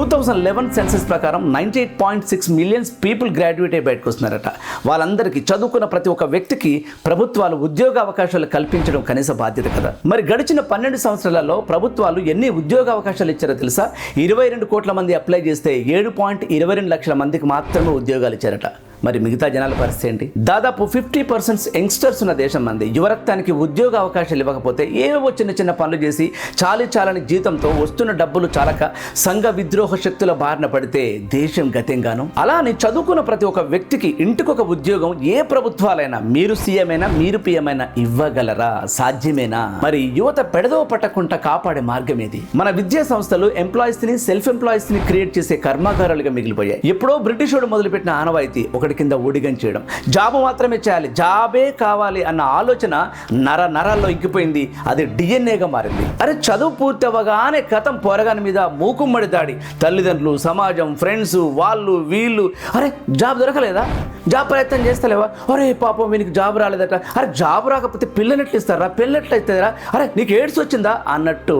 Two thousand eleven census ప్రకారం ninety eight point six millions people graduate అయ్యి బయటకు వస్తున్నారట. వాళ్ళందరికీ చదువుకున్న ప్రతి ఒక్క వ్యక్తికి ప్రభుత్వాలు ఉద్యోగ అవకాశాలు కల్పించడం కనీస బాధ్యత కదా. మరి గడిచిన పన్నెండు సంవత్సరాలలో ప్రభుత్వాలు ఎన్ని ఉద్యోగ అవకాశాలు ఇచ్చారో తెలుసా? ఇరవై రెండు కోట్ల మంది అప్లై చేస్తే ఏడు పాయింట్ ఇరవై రెండు లక్షల మందికి మాత్రమే ఉద్యోగాలు ఇచ్చారట. మరి మిగతా జనాల పరిస్థితి ఏంటి? దాదాపు ఫిఫ్టీ పర్సెంట్ యంగ్స్టర్స్ ఉన్న దేశం మంది యువరక్తానికి ఉద్యోగ అవకాశాలు ఇవ్వకపోతే ఏవేవో చిన్న చిన్న పనులు చేసి చాలి చాలని జీతంతో వస్తున్న డబ్బులు చాలక సంఘ విద్రోహ శక్తుల బారిన పడితే దేశం గతంగాను? అలానే చదువుకున్న ప్రతి ఒక్క వ్యక్తికి ఇంటికొక ఉద్యోగం ఏ ప్రభుత్వాలైనా మీరు సీఎమైనా అయినా మీరు పిఎమైనా ఇవ్వగలరా? సాధ్యమేనా? మరి యువత పెడదో పట్టకుండా కాపాడే మార్గం ఏది? మన విద్యా సంస్థలు ఎంప్లాయీస్ని సెల్ఫ్ ఎంప్లాయీస్ని క్రియేట్ చేసే కర్మాగారాలుగా మిగిలిపోయాయి. ఎప్పుడో బ్రిటిషోడు మొదలుపెట్టిన ఆనవాయితీ దేవుడి కింద ఊడిగం చేయడం. జాబు మాత్రమే చేయాలి. జాబే కావాలి అన్న ఆలోచన నర నరాల్లో ఇంకిపోయింది. అది డిఎన్ఏగా మారింది. అరే చదువు పూర్తి అవ్వగానే కథం పొరగాని మీద మూకుమ్మడి దాడి. తల్లిదండ్రులు సమాజం ఫ్రెండ్స్ వాళ్ళు వీళ్ళు. అరే జాబ్ దొరకలేదా? జాబ్ ప్రయత్నం చేస్తలేవా? అరే పాపం వీనికి జాబ్ రాలేదట. అరే జాబ్ రాకపోతే పిల్లనట్లు ఇస్తారా పిల్లనట్లు అవుతుందిరా అరే నీకు ఏడ్స్ వచ్చిందా? అన్నట్టు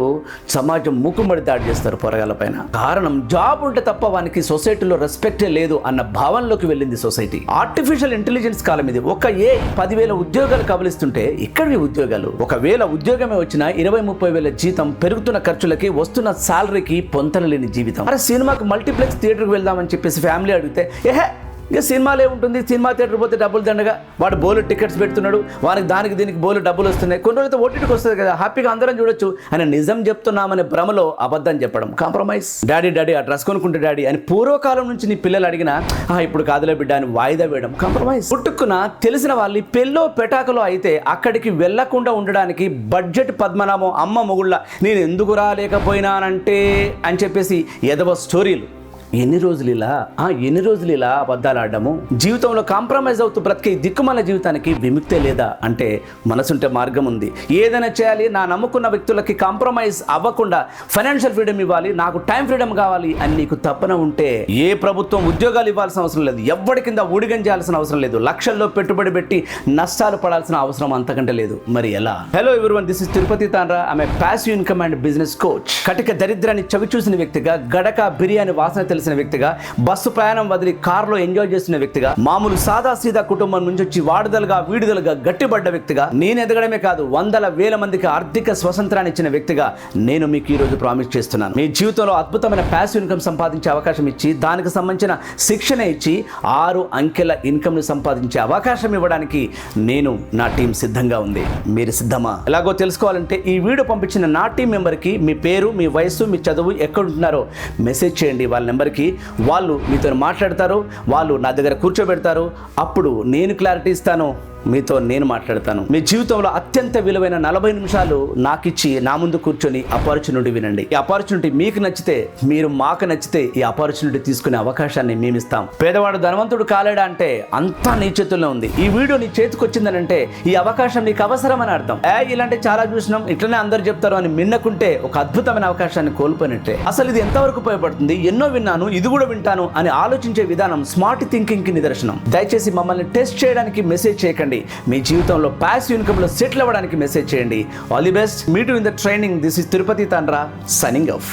సమాజం ముక్కుమడి దాడి చేస్తారు పొరగాల పైన. కారణం జాబ్ ఉంటే తప్ప వానికి సొసైటీలో రెస్పెక్టే లేదు అన్న భావనలోకి వెళ్ళింది సొసైటీ. ఆర్టిఫిషియల్ ఇంటెలిజెన్స్ కాలం ఇది. ఒక ఏ పదివేల ఉద్యోగాలు కబలిస్తుంటే ఇక్కడివి ఉద్యోగాలు. ఒకవేళ ఉద్యోగమే వచ్చినా ఇరవై ముప్పై వేల జీతం పెరుగుతున్న ఖర్చులకి వస్తున్న సాలరీకి పొంతనలేని జీవితం. అరే సినిమాకి మల్టీప్లెక్స్ థియేటర్కి వెళ్దామని చెప్పేసి ఫ్యామిలీ అడిగితే ఏహే ఇక సినిమాలే ఏముంటుంది? సినిమా థియేటర్ పోతే డబ్బులు దండగా. వాడు బోలు టికెట్స్ పెడుతున్నాడు. వానికి దానికి దీనికి బోలు డబ్బులు వస్తున్నాయి. కొన్ని రోజులతో ఓటీటీకి వస్తుంది కదా. హ్యాపీగా అందరం చూడొచ్చు. అని నిజం చెప్తున్నామనే భ్రమలో అబద్ధం చెప్పడం. కాంప్రమైజ్. డాడీ డాడీ ఆ డ్రెస్ కొనుక్కుంటే డాడీ అని పూర్వకాలం నుంచి నీ పిల్లలు అడిగినా "ఆ, ఇప్పుడు కాదులే బిడ్డ అని వాయిదా వేయడం. కాంప్రమైజ్. పుట్టుకున్న తెలిసిన వాళ్ళు పెళ్ళో పెటాకలో అయితే అక్కడికి వెళ్ళకుండా ఉండడానికి బడ్జెట్ పద్మనాభం అమ్మ మొగుళ్ళ నేను ఎందుకు రాలేకపోయినానంటే అని చెప్పేసి ఎదవ స్టోరీలు. ఎన్ని రోజులు ఇలా? ఆ ఎన్ని రోజులు ఇలా అబద్ధాలు ఆడము జీవితంలో కాంప్రమైజ్ అవుతూ బ్రతికే దిక్కుమల జీవితానికి విముక్తే లేదా అంటే మనసుంటే మార్గం ఉంది. ఏదైనా చేయాలి నా నమ్ముకున్న వ్యక్తులకి కాంప్రమైజ్ అవ్వకుండా ఫైనాన్షియల్ ఫ్రీడమ్ ఇవ్వాలి నాకు టైం ఫ్రీడమ్ కావాలి అని నీకు తప్పన ఉంటే ఏ ప్రభుత్వం ఉద్యోగాలు ఇవ్వాల్సిన అవసరం లేదు. ఎవ్వడి కింద ఊడిగంజాల్సిన అవసరం లేదు. లక్షల్లో పెట్టుబడి పెట్టి నష్టాలు పడాల్సిన అవసరం అంతకంటే లేదు. మరి ఎలా? Hello everyone this is Tirupati Tandra ఆమె passive income and business coach కటిక దరిద్రాన్ని చవి చూసిన వ్యక్తిగా గడక బిర్యానీ వాసన తెలిసిన వ్యక్తిగా బస్సు ప్రయాణం వదిలి కారులో ఎంజాయ్ చేసిన వ్యక్తిగా మామూలు సాదా సీదా కుటుంబం నుంచి వచ్చి వాడుదలుగా వీడుదలుగా గట్టిపడ్డ వ్యక్తిగా నేను ఎదగడమే కాదు వందల వేల మందికి ఆర్థిక స్వతంత్రాన్ని ఇచ్చిన వ్యక్తిగా నేను మీకు ఈ రోజు ప్రామిస్ చేస్తున్నాను. మీ జీవితంలో అద్భుతమైన ప్యాసివ్ ఇన్కమ్ సంపాదించే అవకాశం ఇచ్చి దానికి సంబంధించిన శిక్షణ ఇచ్చి ఆరు అంకెల ఇన్కమ్ని సంపాదించే అవకాశం ఇవ్వడానికి నేను నా టీం సిద్ధంగా ఉంది. మీరు సిద్ధమా? ఎలాగో తెలుసుకోవాలంటే ఈ వీడియో పంపించిన నా టీం మెంబర్కి మీ పేరు మీ వయసు మీ చదువు ఎక్కడ ఉంటున్నారో మెసేజ్ చేయండి. వాళ్ళ నెంబర్ నెంబర్కి వాళ్ళు మీతో మాట్లాడతారు వాళ్ళు నా దగ్గర కూర్చోబెడతారు. అప్పుడు నేను క్లారిటీ ఇస్తాను. మీతో నేను మాట్లాడతాను. మీ జీవితంలో అత్యంత విలువైన నలభై నిమిషాలు నాకు ఇచ్చి నా ముందు కూర్చొని అపార్చునిటీ వినండి. ఈ అపార్చునిటీ మీకు నచ్చితే మీరు మాకు నచ్చితే ఈ అపార్చునిటీ తీసుకునే అవకాశాన్ని మేము ఇస్తాం పేదవాడు ధనవంతుడు కాలేడా అంటే అంతా నీ చేతుల్లో ఉంది. ఈ వీడియో నీ చేతికొచ్చిందని అంటే ఈ అవకాశం నీకు అవసరమని అర్థం. ఏ ఇలాంటి చాలా చూసినాం. ఇట్లనే అందరు చెప్తారు అని మిన్నకుంటే ఒక అద్భుతమైన అవకాశాన్ని కోల్పోయినట్టే. అసలు ఇది ఎంతవరకు ఉపయోగపడుతుంది? ఎన్నో విన్నాను ఇది కూడా వింటాను అని ఆలోచించే విధానం స్మార్ట్ థింకింగ్కి నిదర్శనం. దయచేసి మమ్మల్ని టెస్ట్ చేయడానికి మెసేజ్ చేయకండి. మీ జీవితంలో ప్యాసివ్ ఇన్కమ్లో సెటిల్ అవ్వడానికి మెసేజ్ చేయండి. All the best meet in the training this is Tirupati Tandra signing off